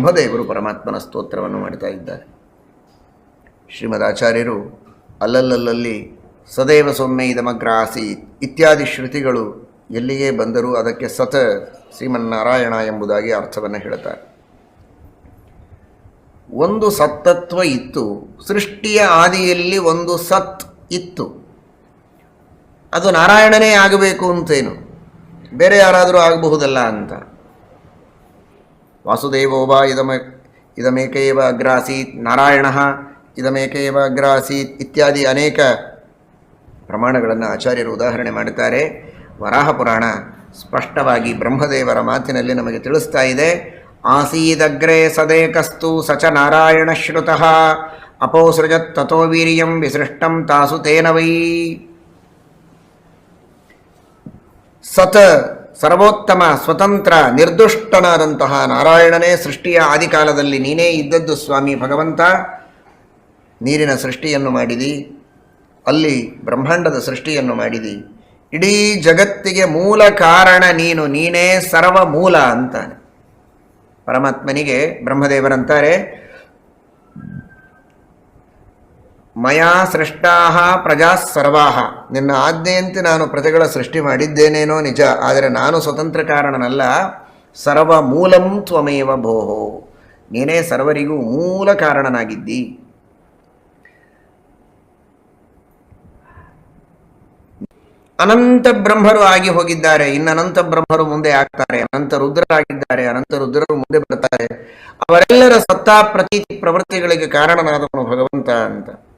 ಬ್ರಹ್ಮದೇವರು ಪರಮಾತ್ಮನ ಸ್ತೋತ್ರವನ್ನು ಮಾಡ್ತಾ ಇದ್ದಾರೆ. ಶ್ರೀಮದ್ ಆಚಾರ್ಯರು ಅಲ್ಲಲ್ಲಲ್ಲಿ ಸದೈವ ಸೊಮ್ಮೆ ಇದಮಗ್ರ ಆಸೀತ್ ಇತ್ಯಾದಿ ಶ್ರುತಿಗಳು ಎಲ್ಲಿಗೆ ಬಂದರೂ ಅದಕ್ಕೆ ಸತ ಶ್ರೀಮನ್ನಾರಾಯಣ ಎಂಬುದಾಗಿ ಅರ್ಥವನ್ನು ಹೇಳುತ್ತಾರೆ ಒಂದು ಸತ್ತತ್ವ ಇತ್ತು, ಸೃಷ್ಟಿಯ ಆದಿಯಲ್ಲಿ ಒಂದು ಸತ್ ಇತ್ತು. ಅದು ನಾರಾಯಣನೇ ಆಗಬೇಕು ಅಂತೇನು, ಬೇರೆ ಯಾರಾದರೂ ಆಗಬಹುದಲ್ಲ ಅಂತ. ವಾಸುದೇವೋಬ ಇದಮ ಇದಮೇಕೇವ ಅಗ್ರಾಸೀತ್ ನಾರಾಯಣ ಇದಮೇಕೇವ ಅಗ್ರಾಸೀತ್ ಇತ್ಯಾದಿ ಅನೇಕ ಪ್ರಮಾಣಗಳನ್ನು ಆಚಾರ್ಯರು ಉದಾಹರಣೆ ಮಾಡುತ್ತಾರೆ. ವರಾಹ ಪುರಾಣ ಸ್ಪಷ್ಟವಾಗಿ ಬ್ರಹ್ಮದೇವರ ಮಾತಿನಲ್ಲಿ ನಮಗೆ ತಿಳಿಸ್ತಾ ಇದೆ. ಆಸೀದಗ್ರೆ ಸದೇಕಸ್ತು ಸಚ ನಾರಾಯಣ ಶ್ರುತಃ ಅಪೋಸೃಜತ್ ತಥೋ ವೀರ್ಯಂ ವಿಸೃಷ್ಟಂ ತಾಸು ತೇನ ವೈ ಸತ ಸರ್ವೋತ್ತಮ ಸ್ವತಂತ್ರ ನಿರ್ದುಷ್ಟನಾದಂತಹ ನಾರಾಯಣನೇ ಸೃಷ್ಟಿಯ ಆದಿಕಾಲದಲ್ಲಿ ನೀನೇ ಇದ್ದದ್ದು ಸ್ವಾಮಿ ಭಗವಂತ. ನೀರಿನ ಸೃಷ್ಟಿಯನ್ನು ಮಾಡಿದಿ, ಅಲ್ಲಿ ಬ್ರಹ್ಮಾಂಡದ ಸೃಷ್ಟಿಯನ್ನು ಮಾಡಿದಿ. ಇಡೀ ಜಗತ್ತಿಗೆ ಮೂಲ ಕಾರಣ ನೀನು, ನೀನೇ ಸರ್ವ ಮೂಲ ಅಂತಾನೆ. ಪರಮಾತ್ಮನಿಗೆ ಬ್ರಹ್ಮದೇವರಂತಾರೆ ಮಯಾ ಸೃಷ್ಟಾ ಪ್ರಜಾ ಸರ್ವಾಹ. ನಿನ್ನ ಆಜ್ಞೆಯಂತೆ ನಾನು ಪ್ರಜೆಗಳ ಸೃಷ್ಟಿ ಮಾಡಿದ್ದೇನೇನೋ ನಿಜ. ಆದರೆ ನಾನು ಸ್ವತಂತ್ರ ಕಾರಣನಲ್ಲ. ಸರ್ವ ಮೂಲಂ ತ್ವಮೇವ ಭೋಹೋ. ನೀನೇ ಸರ್ವರಿಗೂ ಮೂಲ ಕಾರಣನಾಗಿದ್ದಿ. ಅನಂತ ಬ್ರಹ್ಮರು ಆಗಿ ಹೋಗಿದ್ದಾರೆ. ಇನ್ನು ಅನಂತ ಬ್ರಹ್ಮರು ಮುಂದೆ ಆಗ್ತಾರೆ. ಅನಂತ ರುದ್ರರಾಗಿದ್ದಾರೆ. ಅನಂತ ರುದ್ರರು ಮುಂದೆ ಬರ್ತಾರೆ. ಅವರೆಲ್ಲರ ಸತ್ತಾ ಪ್ರತೀತಿ ಪ್ರವೃತ್ತಿಗಳಿಗೆ ಕಾರಣನಾದವನು ಭಗವಂತ ಅಂತ.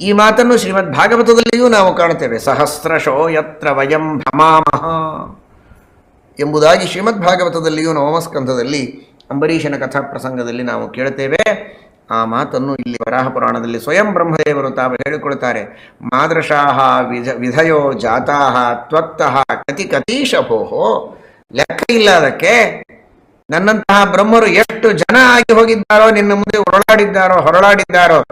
ಈ ಮಾತನ್ನು ಶ್ರೀಮದ್ ಭಾಗವತದಲ್ಲಿಯೂ ನಾವು ಕಾಣುತ್ತೇವೆ. ಸಹಸ್ರಶೋ ಯತ್ರ ವಯಂ ಭಮಾಮಹ. ಎಂಬುದಾಗಿ ಶ್ರೀಮದ್ ಭಾಗವತದಲ್ಲಿಯೂ ನವಮಸ್ಕಂಧದಲ್ಲಿ ಅಂಬರೀಷನ ಕಥಾ ಪ್ರಸಂಗದಲ್ಲಿ ನಾವು ಕೇಳುತ್ತೇವೆ. ಆ ಮಾತನ್ನು ಇಲ್ಲಿ ವರಾಹ ಪುರಾಣದಲ್ಲಿ ಸ್ವಯಂ ಬ್ರಹ್ಮದೇವರು ತಾವು ಹೇಳಿಕೊಳ್ತಾರೆ ಮಾದೃಶಾಹ ವಿಧ, ವಿಧಯೋ ಜಾತಾಹ ತ್ವತ್ತಃ ಕತಿ ಕತೀಶ ಭೋಹೋ. ಲೆಕ್ಕ ಇಲ್ಲ ಅದಕ್ಕೆ ನನ್ನಂತಹ ಬ್ರಹ್ಮರು ಎಷ್ಟು ಜನ ಆಗಿ ಹೋಗಿದ್ದಾರೋ, ನಿನ್ನ ಮುಂದೆ ಹೊರಳಾಡಿದ್ದಾರೋ ಹೊರಳಾಡಿದ್ದಾರೋ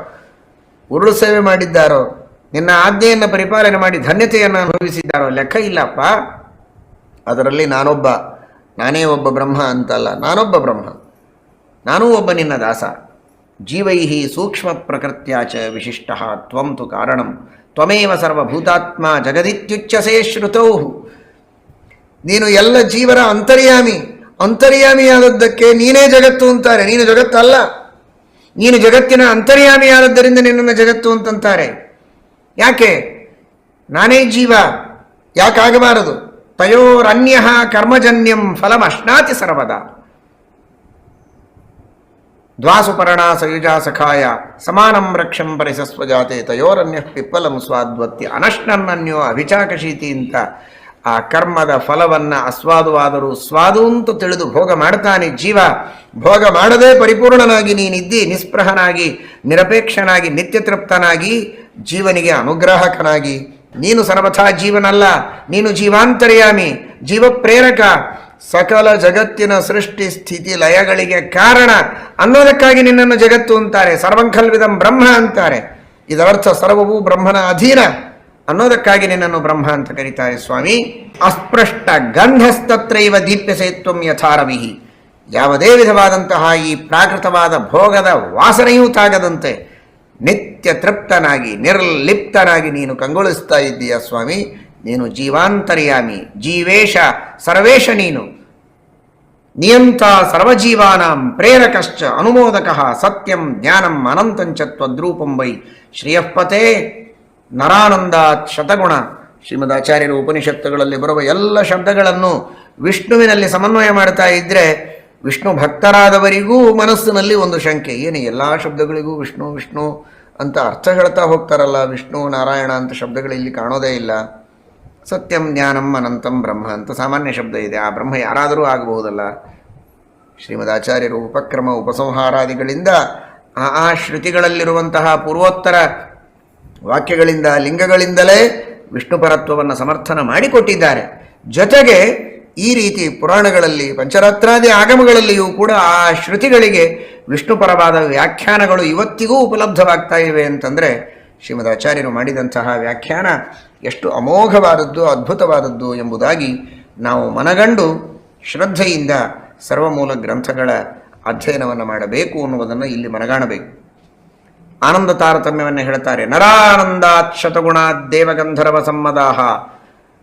ಉರುಳು ಸೇವೆ ಮಾಡಿದ್ದಾರೋ, ನಿನ್ನ ಆಜ್ಞೆಯನ್ನು ಪರಿಪಾಲನೆ ಮಾಡಿ ಧನ್ಯತೆಯನ್ನು ಅನುಭವಿಸಿದ್ದಾರೋ, ಲೆಕ್ಕ ಇಲ್ಲಪ್ಪ. ಅದರಲ್ಲಿ ನಾನೊಬ್ಬ, ನಾನೇ ಒಬ್ಬ ಬ್ರಹ್ಮ ಅಂತಲ್ಲ, ನಾನೊಬ್ಬ ಬ್ರಹ್ಮ. ನಾನೂ ಒಬ್ಬ ನಿನ್ನ ದಾಸ. ಜೀವೈಹಿ ಸೂಕ್ಷ್ಮ ಪ್ರಕೃತ್ಯಾಚ ವಿಶಿಷ್ಟ ತ್ವಂ ತು ಕಾರಣಂ. ತ್ವಮೇವ ಸರ್ವಭೂತಾತ್ಮ ಜಗದಿತ್ಯುಚ್ಚಸೇ ಶ್ರುತೌ. ನೀನು ಎಲ್ಲ ಜೀವರ ಅಂತರ್ಯಾಮಿ. ಅಂತರ್ಯಾಮಿಯಾದದ್ದಕ್ಕೆ ನೀನೇ ಜಗತ್ತು ಅಂತಾರೆ. ನೀನು ಜಗತ್ತಲ್ಲ. ನೀನು ಜಗತ್ತಿನ ಅಂತರ್ಯಾಮಿಯಾದದ್ದರಿಂದ ನಿನ್ನನ್ನು ಜಗತ್ತು ಅಂತಂತಾರೆ. ಯಾಕೆ? ನಾನೇ ಜೀವ ಯಾಕಾಗಬಾರದು ತಯೋರನ್ಯ ಕರ್ಮಜನ್ಯಂ ಫಲಮಶ್ನಾತಿ ಸರ್ವದಾ. ದ್ವಾಸುಪರ್ಣ ಸಯುಜಾ ಸಖಾಯ ಸಮಾನಂ ರಕ್ಷಂ ಪರಿಸಸ್ವಜಾತೆ ತಯೋರನ್ಯ ಪಿಪ್ಪಲಂ ಸ್ವಾದ್ವತ್ಯ ಅನಶ್ನನ್ನನ್ಯೋ ಅಭಿಚಾಕಶೀತಿ ಅಂತ ಆ ಕರ್ಮದ ಫಲವನ್ನ ಅಸ್ವಾದುವಾದರೂ ಸ್ವಾದು ಅಂತ ತಿಳಿದು ಭೋಗ ಮಾಡ್ತಾನೆ ಜೀವ. ಭೋಗ ಮಾಡದೇ ಪರಿಪೂರ್ಣನಾಗಿ ನೀನಿದ್ದಿ, ನಿಸ್ಪೃಹನಾಗಿ, ನಿರಪೇಕ್ಷನಾಗಿ ನಿತ್ಯ ತೃಪ್ತನಾಗಿ ಜೀವನಿಗೆ ಅನುಗ್ರಾಹಕನಾಗಿ. ನೀನು ಸರ್ವಥಾ ಜೀವನಲ್ಲ, ನೀನು ಜೀವಾಂತರ್ಯಾಮಿ ಜೀವ ಪ್ರೇರಕ ಸಕಲ ಜಗತ್ತಿನ ಸೃಷ್ಟಿ ಸ್ಥಿತಿ ಲಯಗಳಿಗೆ ಕಾರಣ ಅನ್ನೋದಕ್ಕಾಗಿ ನಿನ್ನನ್ನು ಜಗತ್ತು ಅಂತಾರೆ. ಸರ್ವಂಕಲ್ವಿದಂ ಬ್ರಹ್ಮ ಅಂತಾರೆ. ಇದರರ್ಥ ಸರ್ವವೂ ಬ್ರಹ್ಮನ ಅಧೀನ. ಅನ್ನೋದಕ್ಕಾಗಿ ನಿನ್ನನ್ನು ಬ್ರಹ್ಮ ಅಂತ ಕರೀತಾರೆ ಸ್ವಾಮಿ. ಅಸ್ಪೃಷ್ಟ ಗಂಧಸ್ತತ್ರೈವ ದೀಪ್ಯಸೇತ್ವಂ ಯಥಾರವಿಹಿ. ಯಾವುದೇ ವಿಧವಾದಂತಹ ಈ ಪ್ರಾಕೃತವಾದ ಭೋಗದ ವಾಸನೆಯೂ ತಾಗದಂತೆ ನಿತ್ಯ ತೃಪ್ತನಾಗಿ, ನಿರ್ಲಿಪ್ತನಾಗಿ ನೀನು ಕಂಗೊಳಿಸ್ತಾ ಇದ್ದೀಯ ಸ್ವಾಮಿ. ನೀನು ಜೀವಾಂತರ್ಯಾಮಿ, ಜೀವೇಶ, ಸರ್ವೇಶ ನೀನು. ನಿಯಂತ ಸರ್ವಜೀವಾನಾಂ ಪ್ರೇರಕಶ್ಚ ಅನುಮೋದಕ ಸತ್ಯಂ ಜ್ಞಾನಂ ಅನಂತಂಚ ತ್ವದ್ರೂಪಂ ವೈ. ಶ್ರೇಯಃಪತೆ ನರಾನಂದಾತ್ ಶತಗುಣ. ಶ್ರೀಮದ್ ಆಚಾರ್ಯರು ಉಪನಿಷತ್ತುಗಳಲ್ಲಿ ಬರುವ ಎಲ್ಲ ಶಬ್ದಗಳನ್ನು ವಿಷ್ಣುವಿನಲ್ಲಿ ಸಮನ್ವಯ ಮಾಡ್ತಾ ಇದ್ದರೆ ವಿಷ್ಣು ಭಕ್ತರಾದವರಿಗೂ ಮನಸ್ಸಿನಲ್ಲಿ ಒಂದು ಶಂಕೆ. ಏನು ಎಲ್ಲ ಶಬ್ದಗಳಿಗೂ ವಿಷ್ಣು ವಿಷ್ಣು ಅಂತ ಅರ್ಥ ಹೇಳ್ತಾ ಹೋಗ್ತಾರಲ್ಲ, ವಿಷ್ಣು, ನಾರಾಯಣ ಅಂತ ಶಬ್ದಗಳು ಇಲ್ಲಿ ಕಾಣೋದೇ ಇಲ್ಲ. ಸತ್ಯಂ ಜ್ಞಾನಂ ಅನಂತಂ ಬ್ರಹ್ಮ ಅಂತ ಸಾಮಾನ್ಯ ಶಬ್ದ ಇದೆ. ಆ ಬ್ರಹ್ಮ ಯಾರಾದರೂ ಆಗಬಹುದಲ್ಲ. ಶ್ರೀಮದ್ ಆಚಾರ್ಯರು ಉಪಕ್ರಮ, ಉಪಸಂಹಾರಾದಿಗಳಿಂದ ಆ ಆ ಶ್ರುತಿಗಳಲ್ಲಿರುವಂತಹ ಪೂರ್ವೋತ್ತರ ವಾಕ್ಯಗಳಿಂದ, ಲಿಂಗಗಳಿಂದಲೇ ವಿಷ್ಣು ಪರತ್ವವನ್ನು ಸಮರ್ಥನ ಮಾಡಿಕೊಟ್ಟಿದ್ದಾರೆ. ಜೊತೆಗೆ ಈ ರೀತಿ ಪುರಾಣಗಳಲ್ಲಿ, ಪಂಚರಾತ್ರಾದಿ ಆಗಮಗಳಲ್ಲಿಯೂ ಕೂಡ ಆ ಶ್ರುತಿಗಳಿಗೆ ವಿಷ್ಣು ಪರವಾದ ವ್ಯಾಖ್ಯಾನಗಳು ಇವತ್ತಿಗೂ ಉಪಲಬ್ಧವಾಗ್ತಾ ಇವೆ ಅಂತಂದರೆ ಶ್ರೀಮದ್ ಆಚಾರ್ಯರು ಮಾಡಿದಂತಹ ವ್ಯಾಖ್ಯಾನ ಎಷ್ಟು ಅಮೋಘವಾದದ್ದು, ಅದ್ಭುತವಾದದ್ದು ಎಂಬುದಾಗಿ ನಾವು ಮನಗಂಡು ಶ್ರದ್ಧೆಯಿಂದ ಸರ್ವಮೂಲ ಗ್ರಂಥಗಳ ಅಧ್ಯಯನವನ್ನು ಮಾಡಬೇಕು ಅನ್ನುವುದನ್ನು ಇಲ್ಲಿ ಮನಗಾಣಬೇಕು. ಆನಂದ ತಾರತಮ್ಯವನ್ನು ಹೇಳ್ತಾರೆ. ನರಾನಂದಾತ್ ಶತಗುಣ ದೇವಗಂಧರ್ವ ಸಮ್ಮದಾಹ.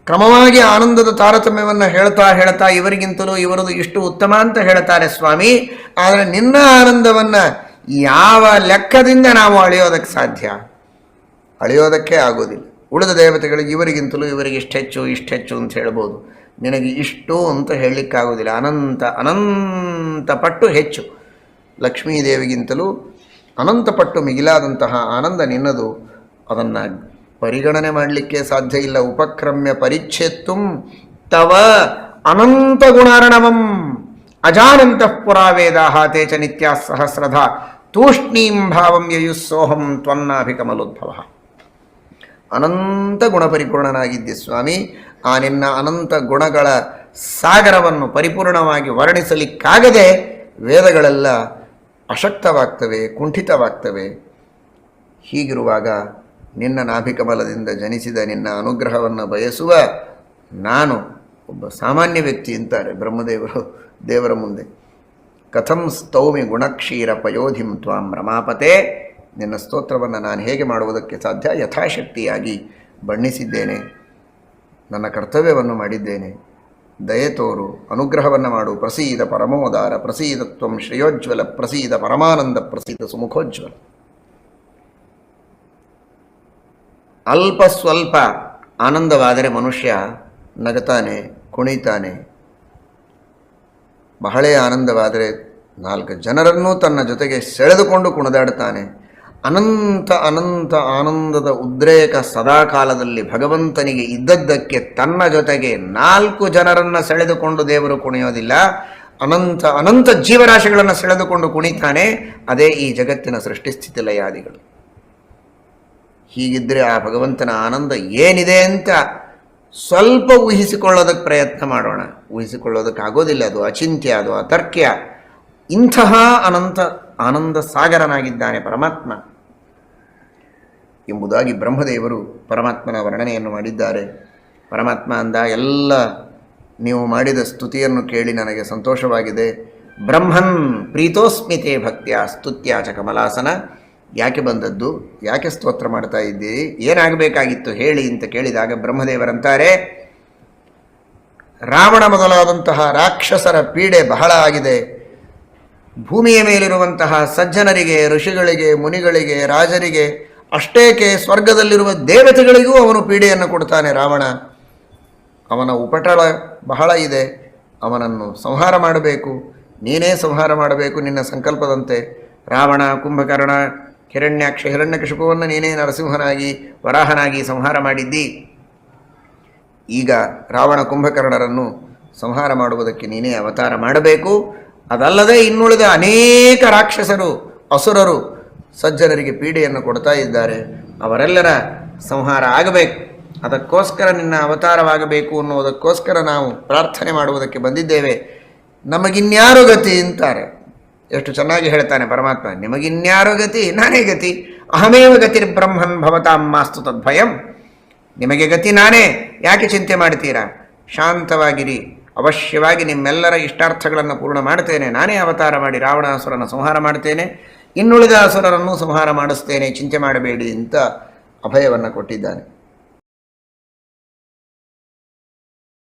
ಕ್ರಮವಾಗಿ ಆನಂದದ ತಾರತಮ್ಯವನ್ನು ಹೇಳ್ತಾ ಹೇಳ್ತಾ ಇವರಿಗಿಂತಲೂ ಇವರದು ಇಷ್ಟು ಉತ್ತಮ ಅಂತ ಹೇಳ್ತಾರೆ ಸ್ವಾಮಿ. ಆದರೆ ನಿನ್ನ ಆನಂದವನ್ನು ಯಾವ ಲೆಕ್ಕದಿಂದ ನಾವು ಅಳೆಯೋದಕ್ಕೆ ಸಾಧ್ಯ? ಅಳೆಯೋದಕ್ಕೆ ಆಗೋದಿಲ್ಲ. ಉಳಿದ ದೇವತೆಗಳಿಗೆ ಇವರಿಗಿಂತಲೂ ಇವರಿಗೆ ಇಷ್ಟೆಚ್ಚು ಇಷ್ಟೆಚ್ಚು ಅಂತ ಹೇಳ್ಬೋದು. ನಿನಗೆ ಇಷ್ಟು ಅಂತ ಹೇಳಲಿಕ್ಕಾಗೋದಿಲ್ಲ. ಅನಂತ ಅನಂತ ಪಟ್ಟು ಹೆಚ್ಚು. ಲಕ್ಷ್ಮೀದೇವಿಗಿಂತಲೂ ಅನಂತ ಪಟ್ಟು ಮಿಗಿಲಾದಂತಹ ಆನಂದ ನಿನ್ನದು. ಅದನ್ನು ಪರಿಗಣನೆ ಮಾಡಲಿಕ್ಕೆ ಸಾಧ್ಯ ಇಲ್ಲ. ಉಪಕ್ರಮ್ಯ ಪರಿಚ್ಛೇತ್ತು ತವ ಅನಂತ ಗುಣಾರ್ಣವಂ ಅಜಾನಂತಃ ಪುರಾವೇದಾಹ ತೇಚ ನಿತ್ಯಾ ಸಹಸ್ರಧ ತೂಷ್ಣೀಂ ಭಾವಂ ಯಯುಸ್ಸೋಹಂ ತ್ವನ್ನಾಭಿಕಮಲೋದ್ಭವ. ಅನಂತ ಗುಣಪರಿಪೂರ್ಣನಾಗಿದ್ದೆ ಸ್ವಾಮಿ. ಆ ನಿನ್ನ ಅನಂತ ಗುಣಗಳ ಸಾಗರವನ್ನು ಪರಿಪೂರ್ಣವಾಗಿ ವರ್ಣಿಸಲಿಕ್ಕಾಗದೆ ವೇದಗಳೆಲ್ಲ ಅಶಕ್ತವಾಗ್ತವೆ, ಕುಂಠಿತವಾಗ್ತವೆ. ಹೀಗಿರುವಾಗ ನಿನ್ನ ನಾಭಿಕಮಲದಿಂದ ಜನಿಸಿದ ನಿನ್ನ ಅನುಗ್ರಹವನ್ನು ಬಯಸುವ ನಾನು ಒಬ್ಬ ಸಾಮಾನ್ಯ ವ್ಯಕ್ತಿ ಅಂತಾರೆ ಬ್ರಹ್ಮದೇವರು ದೇವರ ಮುಂದೆ. ಕಥಂ ಸ್ತೌಮಿ ಗುಣಕ್ಷೀರ ಪಯೋಧಿಂ ತ್ವಾಂ ರಮಾಪತೆ. ನಿನ್ನ ಸ್ತೋತ್ರವನ್ನು ನಾನು ಹೇಗೆ ಮಾಡುವುದಕ್ಕೆ ಸಾಧ್ಯ? ಯಥಾಶಕ್ತಿಯಾಗಿ ಬಣ್ಣಿಸಿದ್ದೇನೆ. ನನ್ನ ಕರ್ತವ್ಯವನ್ನು ಮಾಡಿದ್ದೇನೆ. ದಯೆ ತೋರು, ಅನುಗ್ರಹವನ್ನು ಮಾಡು. ಪ್ರಸೀದ ಪರಮೋದಾರ ಪ್ರಸೀದತ್ವಂ ಶ್ರೇಯೋಜ್ವಲ, ಪ್ರಸೀದ ಪರಮಾನಂದ, ಪ್ರಸೀದ ಸುಮುಖೋಜ್ವಲ. ಅಲ್ಪ ಸ್ವಲ್ಪ ಆನಂದವಾದರೆ ಮನುಷ್ಯ ನಗತಾನೆ, ಕುಣಿತಾನೆ. ಬಹಳೇ ಆನಂದವಾದರೆ ನಾಲ್ಕು ಜನರನ್ನು ತನ್ನ ಜೊತೆಗೆ ಸೆಳೆದುಕೊಂಡು ಕುಣಿದಾಡ್ತಾನೆ. ಅನಂತ ಅನಂತ ಆನಂದದ ಉದ್ರೇಕ ಸದಾಕಾಲದಲ್ಲಿ ಭಗವಂತನಿಗೆ ಇದ್ದದ್ದಕ್ಕೆ ತನ್ನ ಜೊತೆಗೆ ನಾಲ್ಕು ಜನರನ್ನು ಸೆಳೆದುಕೊಂಡು ದೇವರು ಕುಣಿಯೋದಿಲ್ಲ. ಅನಂತ ಅನಂತ ಜೀವರಾಶಿಗಳನ್ನು ಸೆಳೆದುಕೊಂಡು ಕುಣಿತಾನೆ. ಅದೇ ಈ ಜಗತ್ತಿನ ಸೃಷ್ಟಿಸ್ಥಿತಿ ಲಯಾದಿಗಳು. ಹೀಗಿದ್ರೆ ಆ ಭಗವಂತನ ಆನಂದ ಏನಿದೆ ಅಂತ ಸ್ವಲ್ಪ ಊಹಿಸಿಕೊಳ್ಳೋದಕ್ಕೆ ಪ್ರಯತ್ನ ಮಾಡೋಣ. ಊಹಿಸಿಕೊಳ್ಳೋದಕ್ಕೆ ಆಗೋದಿಲ್ಲ. ಅದು ಅಚಿಂತ್ಯ, ಅದು ಅತರ್ಕ್ಯ. ಇಂತಹ ಅನಂತ ಆನಂದ ಸಾಗರನಾಗಿದ್ದಾನೆ ಪರಮಾತ್ಮ. ಎಂಬುದಾಗಿ ಬ್ರಹ್ಮದೇವರು ಪರಮಾತ್ಮನ ವರ್ಣನೆಯನ್ನು ಮಾಡಿದ್ದಾರೆ. ಪರಮಾತ್ಮ ಅಂದ, ಎಲ್ಲ ನೀವು ಮಾಡಿದ ಸ್ತುತಿಯನ್ನು ಕೇಳಿ ನನಗೆ ಸಂತೋಷವಾಗಿದೆ. ಬ್ರಹ್ಮನ್ ಪ್ರೀತೋಸ್ಮಿತೆ ಭಕ್ತಿಯ ಸ್ತುತ್ಯ ಚ ಕಮಲಾಸನ. ಯಾಕೆ ಬಂದದ್ದು? ಯಾಕೆ ಸ್ತೋತ್ರ ಮಾಡ್ತಾ ಇದ್ದೀರಿ? ಏನಾಗಬೇಕಾಗಿತ್ತು? ಹೇಳಿ ಅಂತ ಕೇಳಿದಾಗ ಬ್ರಹ್ಮದೇವರಂತಾರೆ, ರಾವಣ ಮೊದಲಾದಂತಹ ರಾಕ್ಷಸರ ಪೀಡೆ ಬಹಳ ಆಗಿದೆ. ಭೂಮಿಯ ಮೇಲಿರುವಂತಹ ಸಜ್ಜನರಿಗೆ, ಋಷಿಗಳಿಗೆ, ಮುನಿಗಳಿಗೆ, ರಾಜರಿಗೆ ಅಷ್ಟೇಕೆ ಸ್ವರ್ಗದಲ್ಲಿರುವ ದೇವತೆಗಳಿಗೂ ಅವನು ಪೀಡೆಯನ್ನು ಕೊಡ್ತಾನೆ, ರಾವಣ. ಅವನ ಉಪಟಳ ಬಹಳ ಇದೆ. ಅವನನ್ನು ಸಂಹಾರ ಮಾಡಬೇಕು. ನೀನೇ ಸಂಹಾರ ಮಾಡಬೇಕು ನಿನ್ನ ಸಂಕಲ್ಪದಂತೆ. ರಾವಣ, ಕುಂಭಕರ್ಣ, ಹಿರಣ್ಯಾಕ್ಷ, ಹಿರಣ್ಯಕಶಿಪುವನ್ನು ನೀನೇ ನರಸಿಂಹನಾಗಿ, ವರಾಹನಾಗಿ ಸಂಹಾರ ಮಾಡಿದ್ದಿ. ಈಗ ರಾವಣ, ಕುಂಭಕರ್ಣರನ್ನು ಸಂಹಾರ ಮಾಡುವುದಕ್ಕೆ ನೀನೇ ಅವತಾರ ಮಾಡಬೇಕು. ಅದಲ್ಲದೆ ಇನ್ನುಳಿದ ಅನೇಕ ರಾಕ್ಷಸರು, ಅಸುರರು ಸಜ್ಜನರಿಗೆ ಪೀಡೆಯನ್ನು ಕೊಡ್ತಾ ಇದ್ದಾರೆ. ಅವರೆಲ್ಲರ ಸಂಹಾರ ಆಗಬೇಕು. ಅದಕ್ಕೋಸ್ಕರ ನಿನ್ನ ಅವತಾರವಾಗಬೇಕು ಅನ್ನುವುದಕ್ಕೋಸ್ಕರ ನಾವು ಪ್ರಾರ್ಥನೆ ಮಾಡುವುದಕ್ಕೆ ಬಂದಿದ್ದೇವೆ. ನಮಗಿನ್ಯಾರು ಗತಿ ಅಂತಾರೆ. ಎಷ್ಟು ಚೆನ್ನಾಗಿ ಹೇಳ್ತಾನೆ ಪರಮಾತ್ಮ, ನಿಮಗಿನ್ಯಾರು ಗತಿ, ನಾನೇ ಗತಿ. ಅಹಮೇವ ಗತಿರ್ ಬ್ರಹ್ಮನ್ ಭವತಾಂ ಮಾಸ್ತು ತದ್ಭಯಂ. ನಿಮಗೆ ಗತಿ ನಾನೇ. ಯಾಕೆ ಚಿಂತೆ ಮಾಡ್ತೀರಾ? ಶಾಂತವಾಗಿರಿ. ಅವಶ್ಯವಾಗಿ ನಿಮ್ಮೆಲ್ಲರ ಇಷ್ಟಾರ್ಥಗಳನ್ನು ಪೂರ್ಣ ಮಾಡ್ತೇನೆ. ನಾನೇ ಅವತಾರ ಮಾಡಿ ರಾವಣಾಸುರನ ಸಂಹಾರ ಮಾಡ್ತೇನೆ. ಇನ್ನುಳಿದ ಅಸುರರನ್ನು ಸಂಹಾರ ಮಾಡಿಸ್ತೇನೆ ಚಿಂತೆ ಮಾಡಬೇಡಿ ಅಂತ ಅಭಯವನ್ನು ಕೊಟ್ಟಿದ್ದಾನೆ.